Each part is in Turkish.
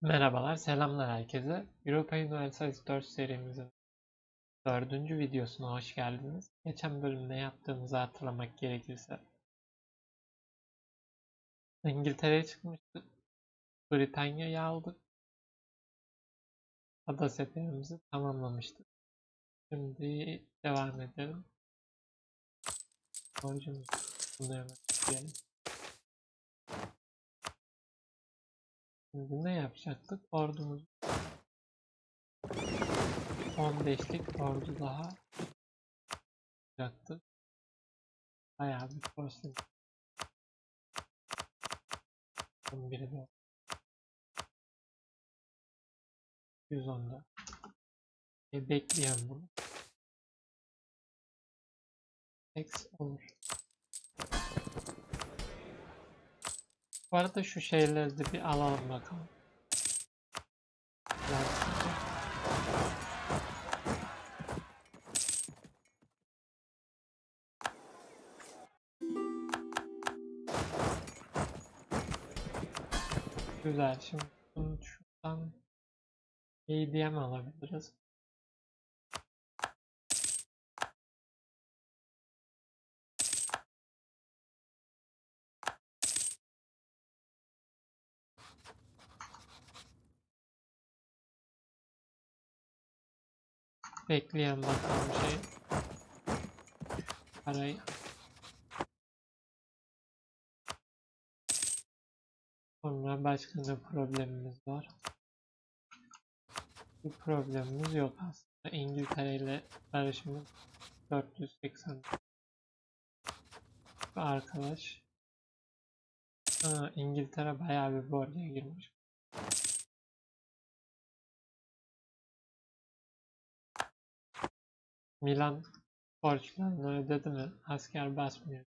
Merhabalar, selamlar herkese. Europa Universalis 4 serimizin dördüncü videosuna hoş geldiniz. Geçen bölümde yaptığımızı hatırlamak gerekirse İngiltere'ye çıkmıştık. Britanya'yı aldık. Ada seferimizi tamamlamıştık. Şimdi devam edelim. Borcumuzu bunu hemen Şimdi ne yapacaktık? Ordumuz 15'lik ordu daha yapacaktık. Bayağı bir porsiyon. 11'i de 110'da. E, bekleyen bunu. X olur. Bu arada şu şeyleri de bir alalım bakalım. Güzel. Şimdi bunu şuradan ADM alabiliriz. Bekleyen bakalım şey. Parayı. Sonra başka ne problemimiz var? Bir problemimiz yok aslında. İngiltere ile barışımız 480. Bu arkadaş. Ha, İngiltere bayağı bir borca girmiş. Milan borçlarını ödedi mi? Asker basmıyor.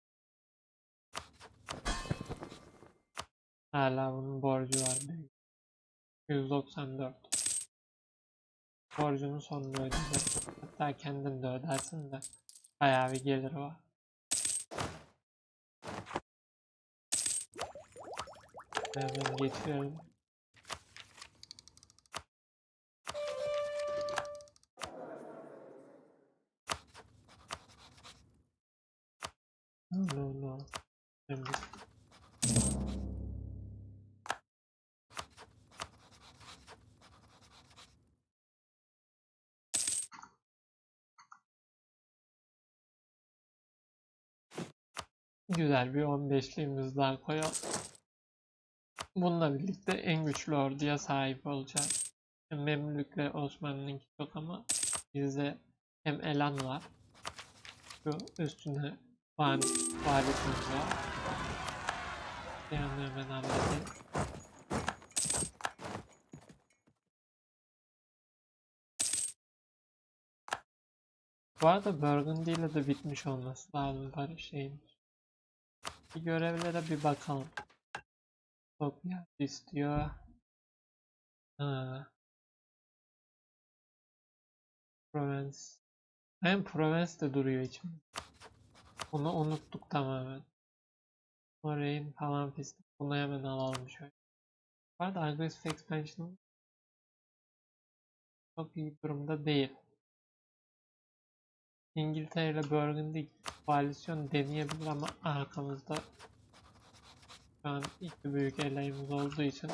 Hala bunun borcu var benim. 194. Borcunu sonunda ödeyecek. Hatta kendin de ödersin de bayağı bir gelir var. Hemen geçiyorum. Güzel bir 15'liğimiz daha koyalım. Bununla birlikte en güçlü orduya sahip olacağız. Memlük ve Osmanlı'nınki çok ama bizde hem Elan var. Şu üstüne van, valetimiz Yani hemen halledelim. Bu arada Burgundy ile de bitmiş olması lazım barış şeyin. Bir görevlere bir bakalım. Çok istiyor. Ha. Provence. Hem Provence de duruyor içimde. Onu unuttuk tamamen. Orayın falan fistan. Bunu hemen alalım şöyle. Bu arada Aggressive Expansion çok iyi durumda değil. İngiltere ile Burgundy koalisyon deneyebilir ama arkamızda şu an iki büyük elayımız olduğu için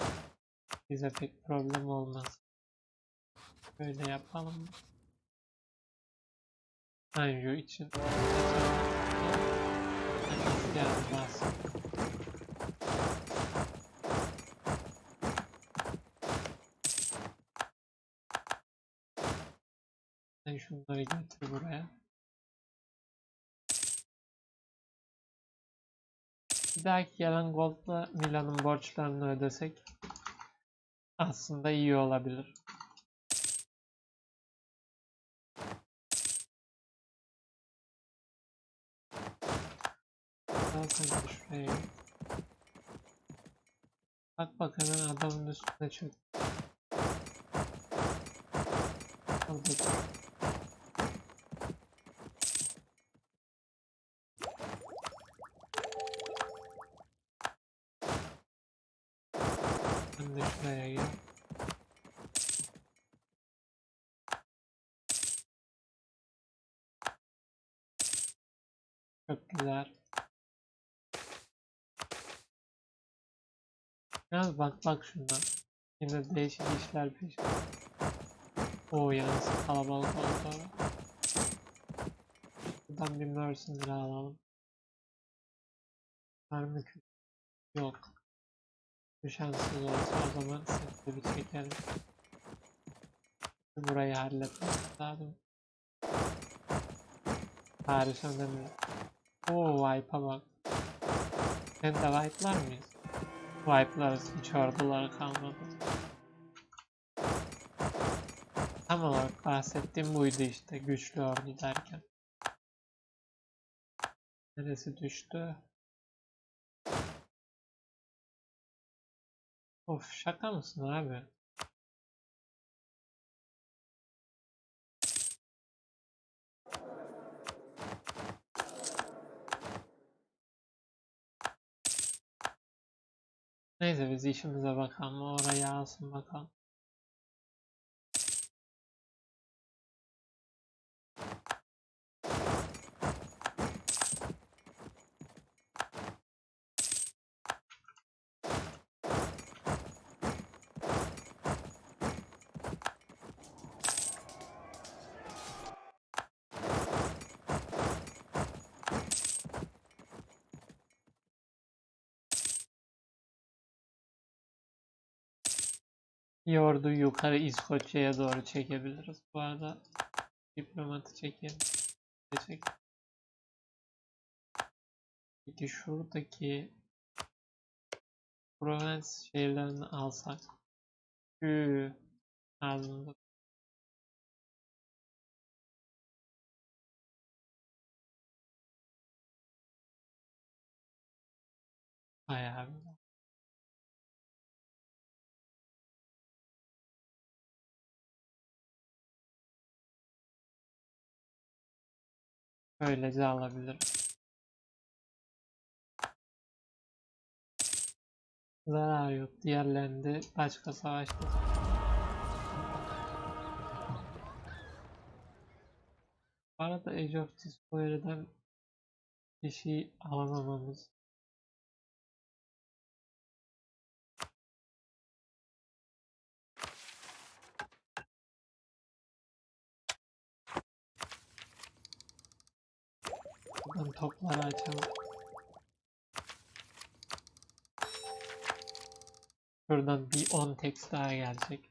bize pek problem olmaz. Böyle yapalım. Anjo için yani bas. Sen şunları getir buraya. Bir dahaki gelen Gold'la Milan'ın borçlarını ödesek aslında iyi olabilir. bakın şuraya. Bak bak hemen adamın üstüne çök. Buradaki. Ben de şuraya gel. Çok güzel. Biraz bak bak şundan. Yine değişik işler peşinde. Oo yalnız kalabalık oldu. Buradan bir mercenary alalım. Var mı? Yok. Şanssız olsa o zaman sesle bir çekelim. Burayı halletmek lazım. Paris önemli. Oo wipe'a bak. Sen de wipe'lar mıyız? Wipe'larız hiç orduları kalmadı. Tam olarak bahsettiğim buydu işte güçlü ordu derken. Neresi düştü? Of şaka mısın abi? Neyse biz işimize bakalım. Oraya alsın bakalım. Orduyu yukarı İskoçya'ya doğru çekebiliriz. Bu arada diplomatı çekelim. Çek. Peki şuradaki Provence şehirlerini alsak. Hü, ağzımda. Bayağı bir. Böylece alabilirim. Zarar yok. Diğerlerinde başka savaşta. Bu arada Age of Discovery'den bir şey alamamamız. Buradan topları açalım. Şuradan bir 10 text daha gelecek.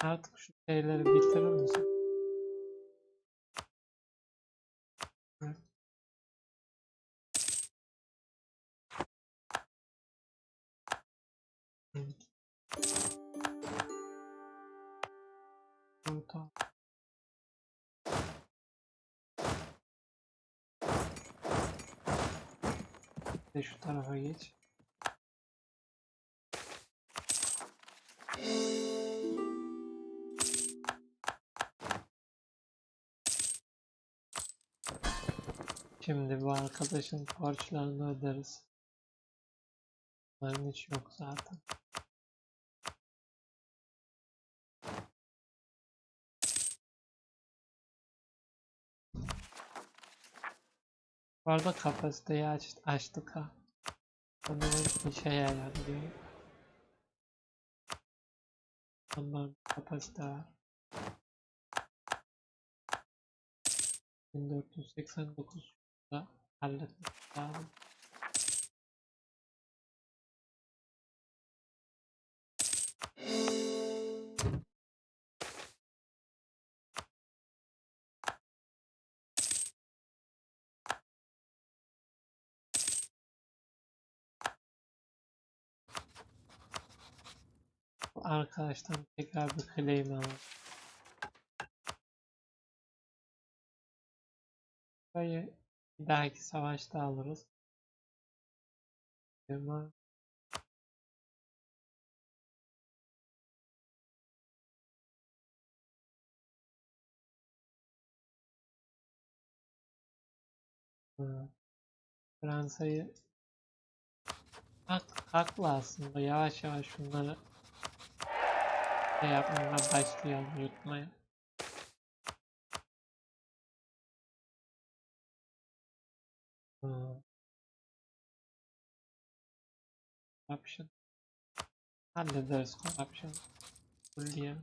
Artık şu şeyleri bitirir misin? Şimdi bu arkadaşın borçlarını öderiz. Bunların hiç yok zaten. Bu arada kapasiteyi aç, açtık ha. Sanırım işe yarıyor. Tamam kapasite var. 1489 da halletmek lazım. Bu Arkadaştan tekrar bir claim alalım. Burayı dahaki savaşta alırız. Ama. Fransa'yı hak, haklı aslında yavaş yavaş şunları şey yapmaya başlayalım yutmaya. Corruption. Hallederiz corruption. Fulleyelim.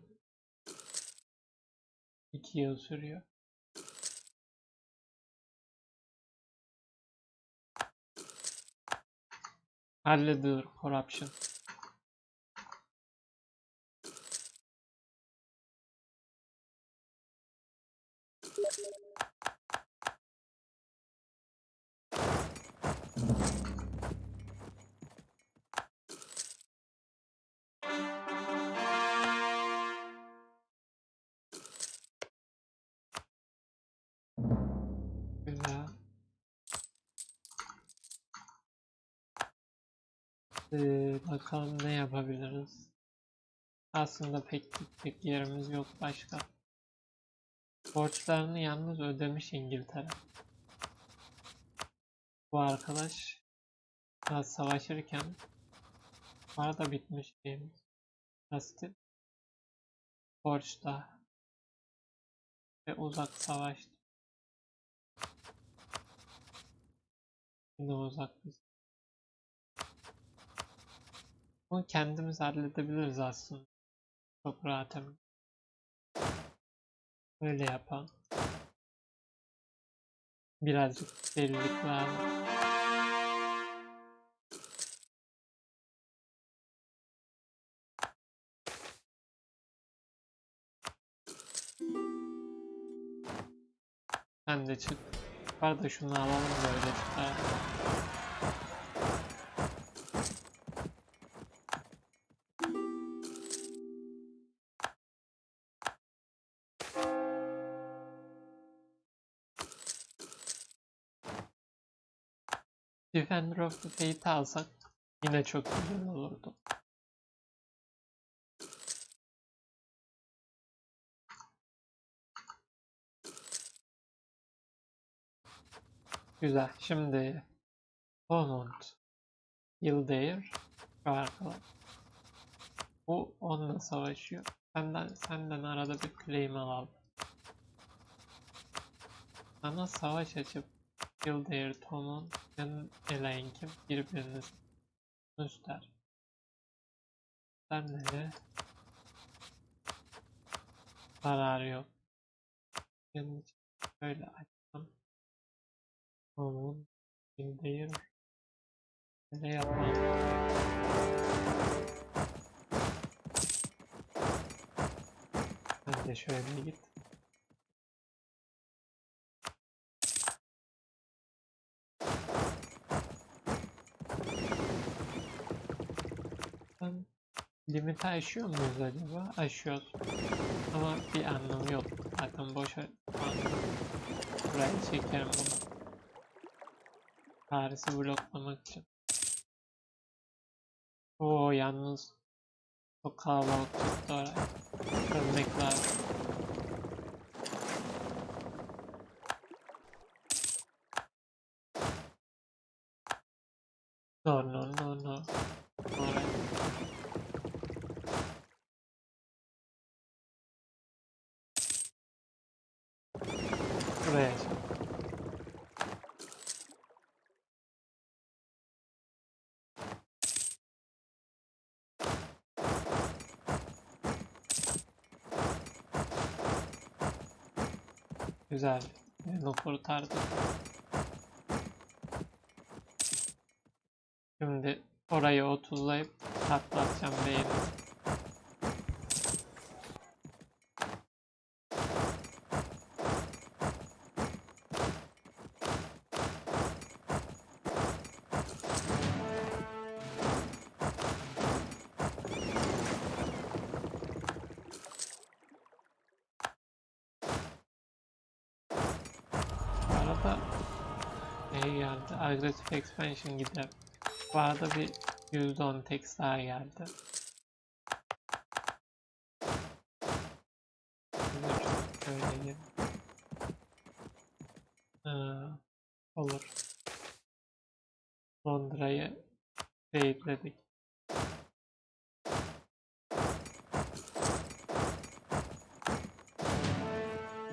2 yıl sürüyor. Halledilir corruption. Ee, bakalım ne yapabiliriz. Aslında pek gidecek yerimiz yok başka. Borçlarını yalnız ödemiş İngiltere. Bu arkadaş biraz savaşırken bu arada bitmiş şeyimiz. Basit. Borçta ve uzak savaştı. Yine uzak biz. Bunu kendimiz halledebiliriz aslında. Çok rahat hem. Öyle yapalım. Birazcık delilik lazım. Sen de çık. Var da şunu alalım da Defender of the Fate'i alsak yine çok güzel olurdu. Güzel. Şimdi Yıldır şu arkadaş. Bu onunla savaşıyor. Senden, senden arada bir claim alalım. Sana savaş açıp Yıldır, Tom'un? Birbiriniz göster. Sen de zararı yok. Senin için şöyle açsam. Tom'un, Yıldır, ne yapalım? Sen de şöyle git. Ben limiti aşıyor muyuz acaba? Aşıyoruz. Ama bir anlamı yok. Zaten boşa burayı çekerim bunu. Paris'i bloklamak için. Oo yalnız çok kalabalık çıktı oraya. Ölmek lazım. No no no no. Oraya. Buraya çek. Güzel. Birini kurtardık. Şimdi orayı otuzlayıp patlatacağım beyni. Geldi. Aggressive expansion gider. Bu arada bir %10 text daha geldi. Söyleyeyim. Ha, olur. Londra'yı.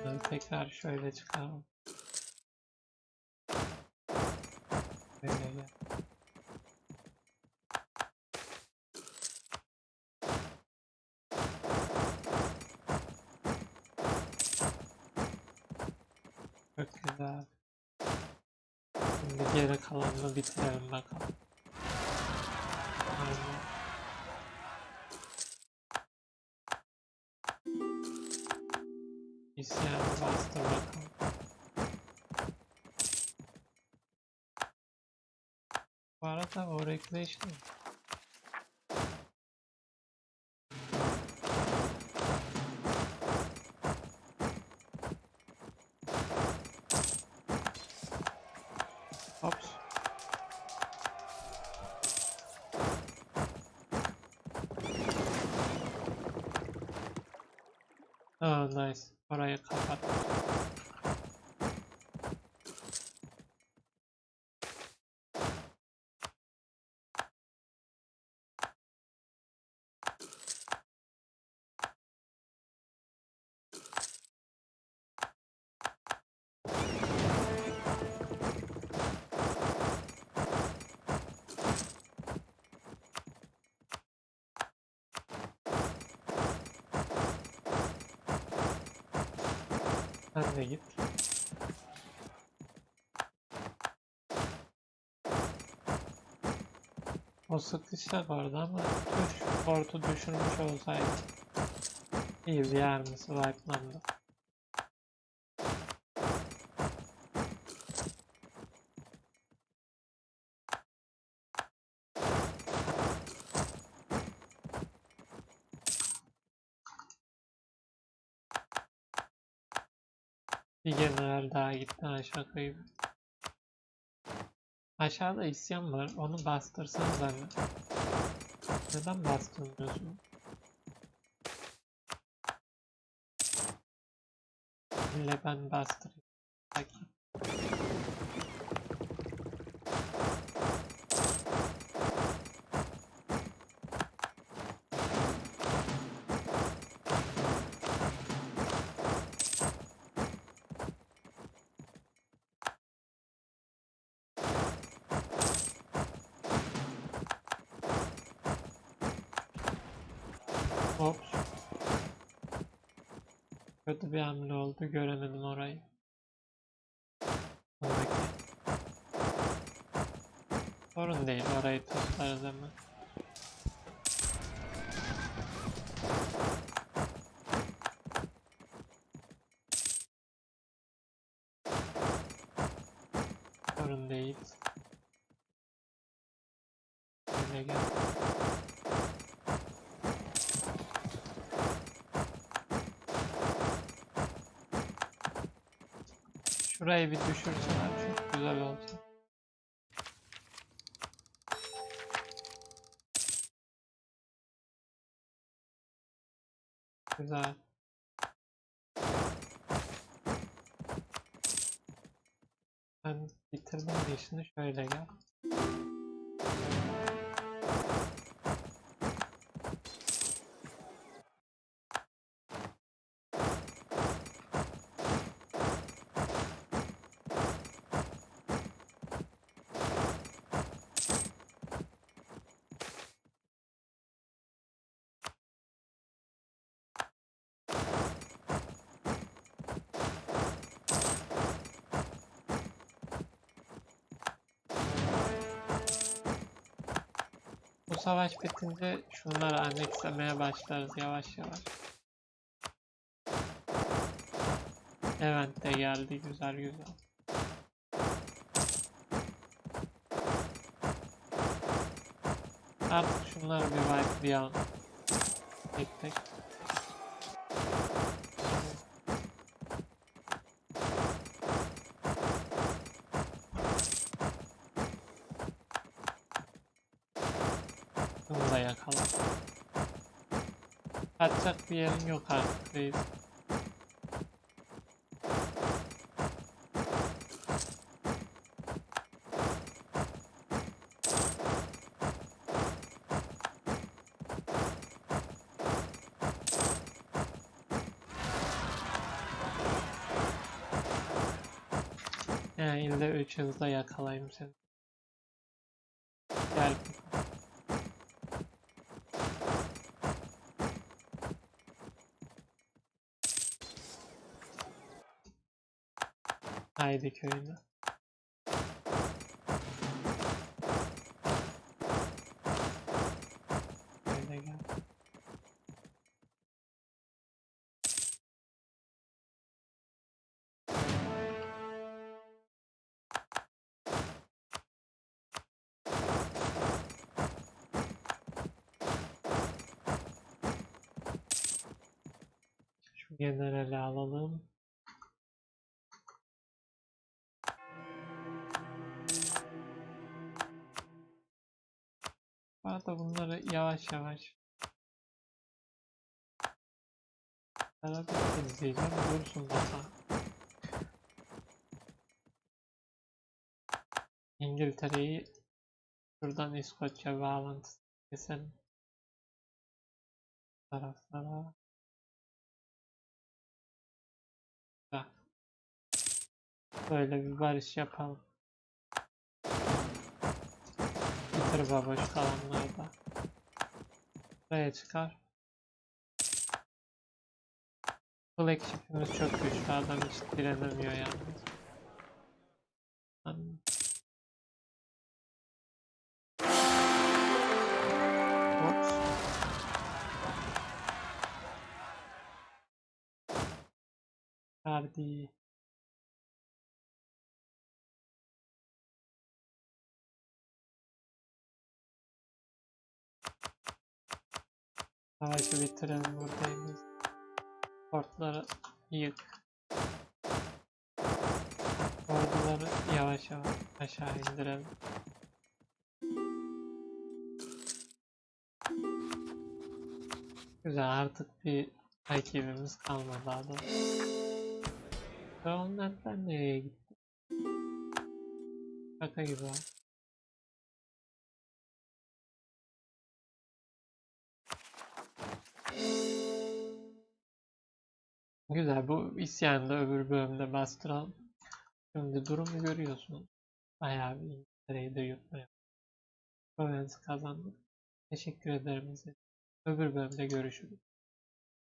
Bunu tekrar şöyle çıkaralım. Böyle gel. Çok güzel. Şimdi geri kalanını bitirelim bakalım. Bu arada o recreation Ops. Sen de git. O sıkışacak orada ama tuş portu düşürmüş olsaydı. İyi bir yer mi swipe'landı. Bir general daha gitti şaka gibi. Aşağıda isyan var. Onu bastırsanız hani. Neden bastırmıyorsun? İlle ben bastırayım. Bakayım. Kötü bir hamle oldu. Göremedim orayı. Sorun değil. Orayı toplarız hemen. Sorun değil. Böyle gel. Şurayı bir düşürseler çok güzel olacak. Güzel. Ben bitirdim işini şöyle gel. Savaş bitince şunları annekslemeye başlarız yavaş yavaş. Event de geldi güzel güzel. Artık şunları bir wipelayalım. Tek tek. Bunu da yakala. Kaçacak bir yerin yok artık reis. Yani ille üç hızda yakalayayım seni. Gel. Haydi köyüne. Gel. Şu generali alalım. Arada bunları yavaş yavaş Beraber izleyeceğim. Dursun daha. İngiltere'yi şuradan İskoçya bağlantısı keselim. Taraflara. Böyle bir barış yapalım. Bitir baboş kalanları da. Buraya çıkar. Flagship'imiz çok güçlü. Adam hiç direnemiyor yalnız. Ops. Verdi. Savaşı bitirelim buradayız. Portları yık. Orduları yavaş yavaş aşağı indirelim. Güzel artık bir rakibimiz kalmadı adam. Kronometler nereye gitti? Şaka gibi ha. Güzel bu isyanı öbür bölümde bastıralım. Şimdi durumu görüyorsun. Bayağı bir İngiltere'yi de yutmaya. Provence kazandık. Teşekkür ederim. Öbür bölümde görüşürüz.